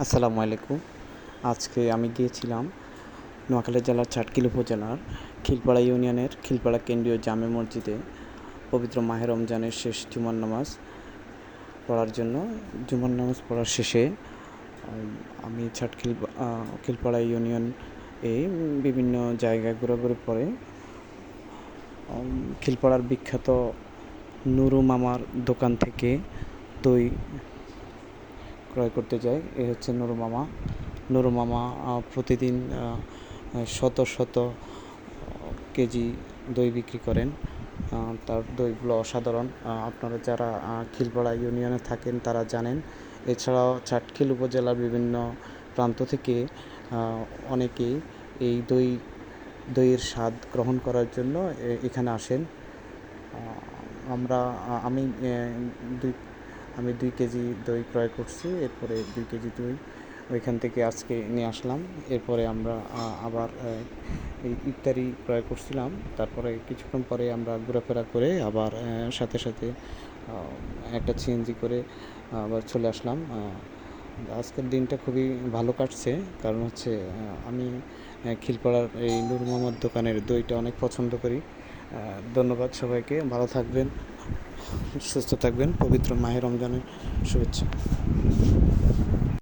আসসালামু আলাইকুম। আজকে আমি গিয়েছিলাম নোয়াখালী জেলার চাটকিল উপজেলার খিলপাড়া ইউনিয়নের খিলপাড়া কেন্দ্রীয় জামে মসজিদে পবিত্র মাহে রমজানের শেষ জুমার নামাজ পড়ার জন্য। জুমার নামাজ পড়ার শেষে আমি ছাটখিল খিলপাড়া ইউনিয়ন এ বিভিন্ন জায়গায় ঘোরাঘুরি পরে খিলপাড়ার বিখ্যাত নুরু মামার দোকান থেকে দই ক্রয় করতে যাই এ হচ্ছে নুরু মামা। নুরু মামা প্রতিদিন শত শত কেজি দই বিক্রি করেন। তার দইগুলো অসাধারণ। আপনারা যারা খিলপাড়া ইউনিয়নে থাকেন তারা জানেন। এছাড়াও চাটখিল উপজেলার বিভিন্ন প্রান্ত থেকে অনেকেই এই দই, দইয়ের স্বাদ গ্রহণ করার জন্য এখানে আসেন। আমরা আমি দুই আমি দুই কেজি দই ক্রয় করছি, এরপরে দুই কেজি দই ওইখান থেকে আজকে নিয়ে আসলাম। এরপরে আমরা আবার ইফতারি ক্রয় করছিলাম। তারপরে কিছুক্ষণ পরে আমরা ঘোরাফেরা করে আবার সাথে সাথে একটা সিএনজি করে আবার চলে আসলাম। আজকের দিনটা খুবই ভালো কাটছে। কারণ হচ্ছে আমি খিলপাড়ার এই নূর মোহাম্মদ দোকানের দইটা অনেক পছন্দ করি। ধন্যবাদ সবাইকে। ভালো থাকবেন। সুস্থ থাকবেন পবিত্র মাহের রমজানের শুভেচ্ছা।